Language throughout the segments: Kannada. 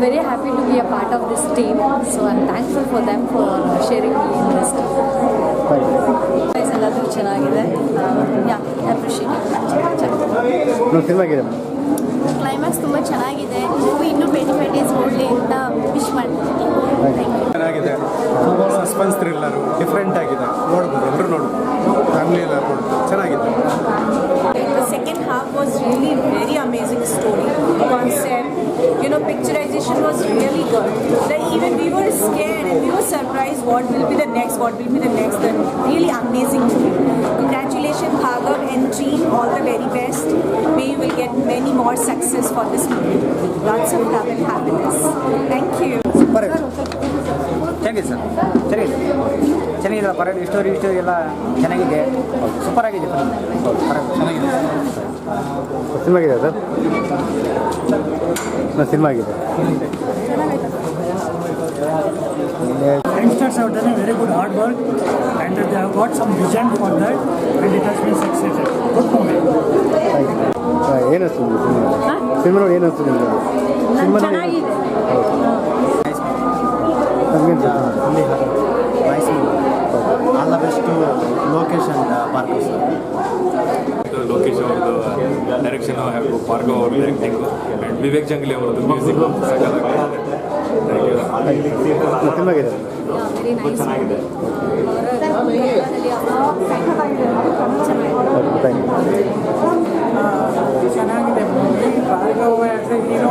part of this team. So I'm thankful for them for sharing me in this team. ಎಲ್ಲದೂ ಚೆನ್ನಾಗಿದೆ? ಯಾ ಅಪ್ರಿಷಿಯೇಟ್ ನಮ್ಮ ಸಿನಿಮಾ ಆಗಿದೆ ಕ್ಲೈಮ್ಯಾಕ್ಸ್ ತುಂಬ ಚೆನ್ನಾಗಿದೆ. ಮೂವಿ ಇನ್ನೂ ಟ್ವೆಂಟಿ ಫೈವ್ ಡೇಸ್ ಓಡಲಿ ಅಂತ ವಿಶ್ ಮಾಡ್ತೀನಿ ಥ್ಯಾಂಕ್ ಯು ಚೆನ್ನಾಗಿದೆ. ಸಸ್ಪೆನ್ಸ್ ಥ್ರಿಲ್ಲರು ಡಿಫ್ರೆಂಟ್ ಆಗಿದೆ. ನೋಡ್ಬೋದು. preparation was really good. Like even we were scared and we were surprised what will be the next, what will be the next. The really amazing movie. Congratulations Bhargav and team, all the very best. We will get many more success for this movie. Lots of love and happiness. Thank you. Correct. ಚೆನ್ನಾಗಿದೆ ಸರ್. ಚೆನ್ನಾಗಿದೆ. ಚೆನ್ನಾಗಿದೆ ಪರೇಡ್ ಇಷ್ಟೋರಿ ಸ್ಟೋರಿ ಎಲ್ಲ ಚೆನ್ನಾಗಿದೆ. ಸೂಪರ್ ಆಗಿದೆ ಚೆನ್ನಾಗಿದೆ. ಸಿನಿಮಾ ಆಗಿದೆ ಸರ್? ಸಿನಿಮಾ ಆಗಿದೆ youngsters have done a very good hard work and they have got some vision for that and it has been. Good movie. ಏನು ಅನಿಸ್ತು ಸಿನಿಮಾ ಸಿನಿಮಾ ನೋಡಿ ಏನು ಅನಿಸ್ತು ನಿಮಗೆ? ಸಿನಿಮಾ ಚೆನ್ನಾಗಿದೆ. ಲೋಕೇಶ್ ಅವ್ರದ್ದು ಡೈರೆಕ್ಷನ್ ಹಾಗೂ ಭಾರ್ಗವ್ ಅವ್ರದ್ದು ಡೈರೆಕ್ಟಿಂಗು ಆ್ಯಂಡ್ ವಿವೇಕ್ ಜಂಗ್ಲಿ ಅವರದ್ದು ಮ್ಯೂಸಿಕ್ ಚೆನ್ನಾಗಿದೆ ಚೆನ್ನಾಗಿದೆ ಹೀರೋ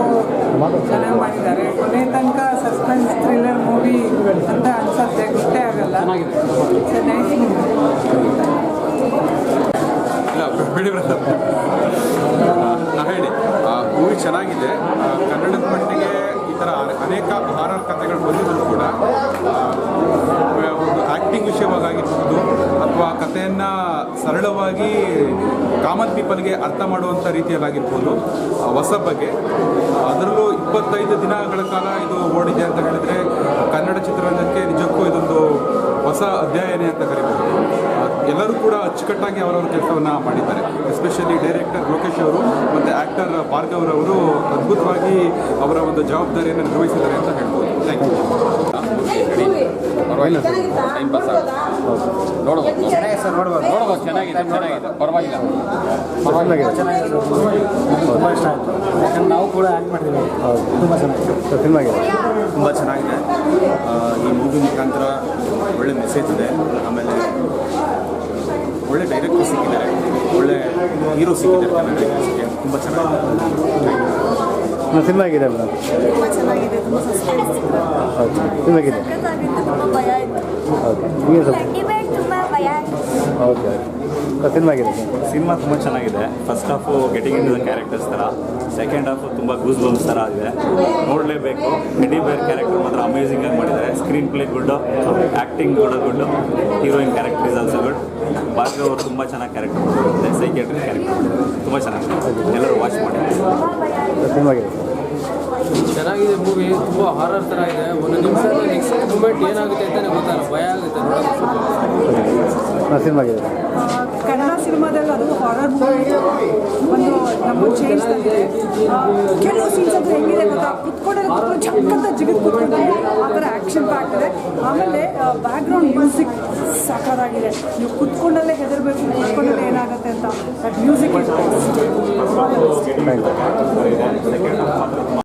ಚೆನ್ನಾಗಿ ಮಾಡಿದ್ದಾರೆ ಕೊನೆ ತನಕ ಸಸ್ಪೆನ್ಸ್ ಥ್ರಿಲ್ಲರ್ ಮೂವಿ ಅಂತ ಅನ್ಸತ್ತೆ ಗೊತ್ತೇ ಆಗಲ್ಲ ಇಟ್ಸ್ ಬಿಡಿ ಬ್ರದರ್ ನಾ ಹೇಳಿ ಮೂವಿ ಚೆನ್ನಾಗಿದೆ. ಕನ್ನಡದ ಮಟ್ಟಿಗೆ ಈ ಥರ ಅನೇಕ ಹಾರರ್ ಕಥೆಗಳು ಬಂದಿದ್ರು ಕೂಡ ಒಂದು ಆ್ಯಕ್ಟಿಂಗ್ ವಿಷಯವಾಗಿರ್ಬೋದು ಅಥವಾ ಕಥೆಯನ್ನು ಸರಳವಾಗಿ ಕಾಮನ್ ಪೀಪಲ್ಗೆ ಅರ್ಥ ಮಾಡುವಂಥ ರೀತಿಯಲ್ಲಾಗಿರ್ಬೋದು ಹೊಸ ಬಗ್ಗೆ. ಅದರಲ್ಲೂ ಇಪ್ಪತ್ತೈದು ದಿನಗಳ ಕಾಲ ಇದು ಓಡಿದೆ ಅಂತ ಹೇಳಿದರೆ ಕನ್ನಡ ಚಿತ್ರರಂಗಕ್ಕೆ ನಿಜಕ್ಕೂ ಇದೊಂದು ಹೊಸ ಅಧ್ಯಾಯನೇ ಅಂತ ಕರಿಬೋದು ಆ, ಎಲ್ಲರೂ ಕೂಡ ಅಚ್ಚುಕಟ್ಟಾಗಿ ಅವರವರ ಕೆಲಸವನ್ನು ಮಾಡಿದ್ದಾರೆ. ಎಸ್ಪೆಷಲಿ ಡೈರೆಕ್ಟರ್ ಲೋಕೇಶ್ ಅವರು ಮತ್ತು ಆ್ಯಕ್ಟರ್ ಭಾರ್ಗವ್ರವರು ಅದ್ಭುತವಾಗಿ ಅವರ ಒಂದು ಜವಾಬ್ದಾರಿಯನ್ನು ನಿರ್ವಹಿಸಿದ್ದಾರೆ ಅಂತ ಹೇಳ್ಬೋದು. ಥ್ಯಾಂಕ್ ಯು ಪರವಾಗಿಲ್ಲ ಟೈಮ್ ಪಾಸ್ ಆಗುತ್ತೆ. ನೋಡ್ಬೋದು. ಚೆನ್ನಾಗಿದೆ? ಸರ್ ನೋಡ್ಬೋದು. ನೋಡ್ಬೋದು. ಚೆನ್ನಾಗಿದೆ ಚೆನ್ನಾಗಿದೆ. ಪರವಾಗಿಲ್ಲ ಪರವಾಗಿಲ್ಲ. ಆಗಿದೆ ತುಂಬ ಇಷ್ಟ ಆಯಿತು. ಯಾಕಂದ್ರೆ ನಾವು ಕೂಡ ಆ್ಯಕ್ಟ್ ಮಾಡಿದ್ದೀವಿ. ತುಂಬ ಚೆನ್ನಾಗಿದೆ. ಸರ್ ಸಿನಿಮಾ ಆಗಿದೆ ತುಂಬ ಚೆನ್ನಾಗಿದೆ. ಈ ಮೂವಿ ಮುಖಾಂತರ ಒಳ್ಳೆ ಮೆಸೇಜ್ ಇದೆ. ಆಮೇಲೆ ಒಳ್ಳೆ ಡೈರೆಕ್ಟರ್ ಸಿಕ್ಕಿದ್ದಾರೆ ಒಳ್ಳೆ ಹೀರೋ ಸಿಕ್ಕಿದ್ದಾರೆ ತುಂಬ ಚೆನ್ನಾಗಿದೆ. ಮೇಡಮ್ ತುಂಬ ಚೆನ್ನಾಗಿದೆ ತುಂಬ ಸಸ್ಪೆನ್ಸ್ ಹೌದು. ಸಿನಿಮಾ ಆಗಿದೆ ಸಖತ್ತಾಗಿತ್ತು ತುಂಬ ಭಯ ಆಯಿತು ಓಕೆ ಸಿನಿಮಾ ತುಂಬ ಚೆನ್ನಾಗಿದೆ. First half getting in the characters ಥರ ಸೆಕೆಂಡ್ ಹಾಫು ತುಂಬ ಗೂಸ್ ಬಂಪ್ಸ್ ಥರ ಆಗಿದೆ. ನೋಡಲೇಬೇಕು. ಮಿಡಿ ಬೇರ್ ಕ್ಯಾರೆಕ್ಟರ್ ಮಾತ್ರ ಅಮೇಝಿಂಗಾಗಿ ಮಾಡಿದ್ದಾರೆ. ಸ್ಕ್ರೀನ್ ಪ್ಲೇ ಗುಡ್ಡು ಆ್ಯಕ್ಟಿಂಗ್ ಕೂಡ ಗುಡ್ಡು ಹೀರೋಯಿನ್ ಕ್ಯಾರೆಕ್ಟರ್ ಭಾರ್ಗವ್ ಅವರು ತುಂಬ ಚೆನ್ನಾಗಿ ಕ್ಯಾರೆಕ್ಟರ್ ಮಾಡಿದ್ದಾರೆ ಸೈಕೇಟ್ರಿ ಕ್ಯಾರೆಕ್ಟರ್ ತುಂಬ ಚೆನ್ನಾಗಿ ಎಲ್ಲರೂ ವಾಚ್ ಮಾಡಿ ಸರ್ ಚೆನ್ನಾಗಿದೆ ಮೂವಿ ತುಂಬ ಹಾರರ್ ಥರ ಇದೆ. ಒಂದು ನಿಮಿಷ ನೆಕ್ಸ್ಟ್ ಮೂಮೆಂಟ್ ಏನಾಗುತ್ತೆ ಅಂತಲೇ ಗೊತ್ತಲ್ಲ. ಭಯ ಆಗುತ್ತೆ ನೋಡೋದು ಕನ್ನಡ ಸಿನಿಮಾದಲ್ಲಿ ಅದು ಹಾರರ್ ಮೂವಿ ಒಂದು ನಮ್ಮ ಚೇಂಜ್ ತಂದಿದೆ. ಕೆಲವು ಸೀನ್ಸ್ ಅದು ಕುತ್ಕೊಂಡೆ ಚಕ್ಕಂತ ಜಿಗಿದು ಕುತ್ಕೊಂಡ್ರೆ ಆ ಥರ ಆ್ಯಕ್ಷನ್ ಪ್ಯಾಕ್ ಇದೆ ಆಮೇಲೆ ಬ್ಯಾಕ್ಗ್ರೌಂಡ್ ಮ್ಯೂಸಿಕ್ ಸಾಕಾಗಿದೆ ನೀವು ಕುತ್ಕೊಂಡಲ್ಲೇ ಹೆದರಬೇಕು, ಕುತ್ಕೊಂಡಲ್ಲೇ ಏನಾಗುತ್ತೆ ಅಂತ. Music thank you